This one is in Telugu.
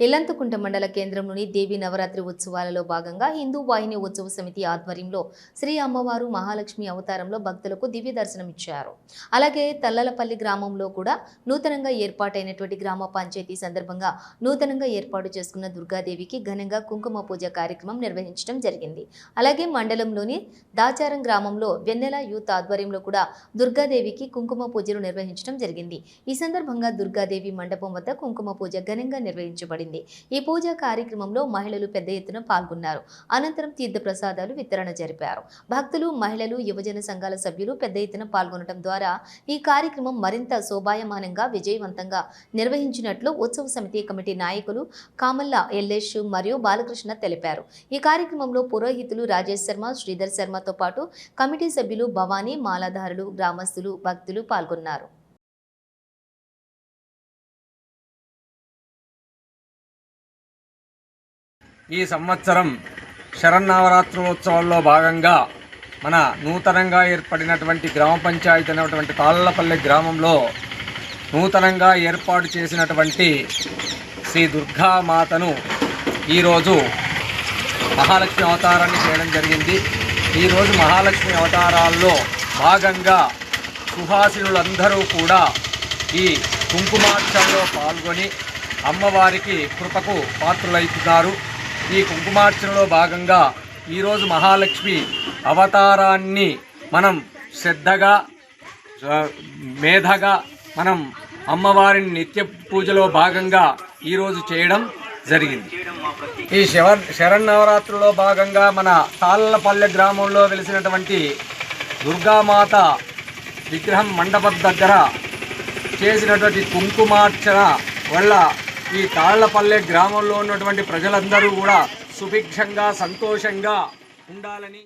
ఇల్లంతకుంట మండల కేంద్రంలోని దేవి నవరాత్రి ఉత్సవాలలో భాగంగా హిందూ వాహిని ఉత్సవ సమితి ఆధ్వర్యంలో శ్రీ అమ్మవారు మహాలక్ష్మి అవతారంలో భక్తులకు దివ్య దర్శనమిచ్చారు అలాగే తల్లలపల్లి గ్రామంలో కూడా నూతనంగా ఏర్పాటైనటువంటి గ్రామ పంచాయతీ సందర్భంగా నూతనంగా ఏర్పాటు చేసుకున్న దుర్గాదేవికి ఘనంగా కుంకుమ పూజ కార్యక్రమం నిర్వహించడం జరిగింది. అలాగే మండలంలోని దాచారం గ్రామంలో వెన్నెల యూత్ ఆధ్వర్యంలో కూడా దుర్గాదేవికి కుంకుమ పూజలు నిర్వహించడం జరిగింది. ఈ సందర్భంగా దుర్గాదేవి మండపం వద్ద కుంకుమ పూజ ఘనంగా నిర్వహించబడింది. ఈ పూజా కార్యక్రమంలో మహిళలు పెద్ద ఎత్తున పాల్గొన్నారు. అనంతరం తీర్థ ప్రసాదాలు వితరణ జరిపారు. భక్తులు మహిళలు యువజన సంఘాల సభ్యులు పెద్ద ఎత్తున పాల్గొనడం ద్వారా ఈ కార్యక్రమం మరింత శోభాయమానంగా విజయవంతంగా నిర్వహించినట్లు ఉత్సవ సమితి కమిటీ నాయకులు కామల్ల ఎల్లేష్ మరియు బాలకృష్ణ తెలిపారు. ఈ కార్యక్రమంలో పురోహితులు రాజేష్ శర్మ శ్రీధర్ శర్మతో పాటు కమిటీ సభ్యులు భవానీ మాలాధారులు గ్రామస్తులు భక్తులు పాల్గొన్నారు. ఈ సంవత్సరం శరన్నవరాత్రోత్సవాల్లో భాగంగా మన నూతనంగా ఏర్పడినటువంటి గ్రామ పంచాయతీ అనేటువంటి తాళ్ళపల్లి గ్రామంలో నూతనంగా ఏర్పాటు చేసినటువంటి శ్రీ దుర్గామాతను ఈరోజు మహాలక్ష్మి అవతారాన్ని చేయడం జరిగింది. ఈరోజు మహాలక్ష్మి అవతారాల్లో భాగంగా సుహాసినులందరూ కూడా ఈ కుంకుమార్చనలో పాల్గొని అమ్మవారికి కృపకు పాత్రులవుతున్నారు. ఈ కుంకుమార్చనలో భాగంగా ఈరోజు మహాలక్ష్మి అవతారాన్ని మనం శ్రద్ధగా మేధగా మనం అమ్మవారిని నిత్య పూజలో భాగంగా ఈరోజు చేయడం జరిగింది. ఈ శవ శరన్నవరాత్రిలో భాగంగా మన తాళ్ళపల్లె గ్రామంలో వెలిసినటువంటి దుర్గామాత విగ్రహం మండపం దగ్గర చేసినటువంటి కుంకుమార్చన వల్ల ఈ తాళ్ళపల్లె గ్రామంలో ఉన్నటువంటి ప్రజలందరూ కూడా సుభిక్షంగా సంతోషంగా ఉండాలని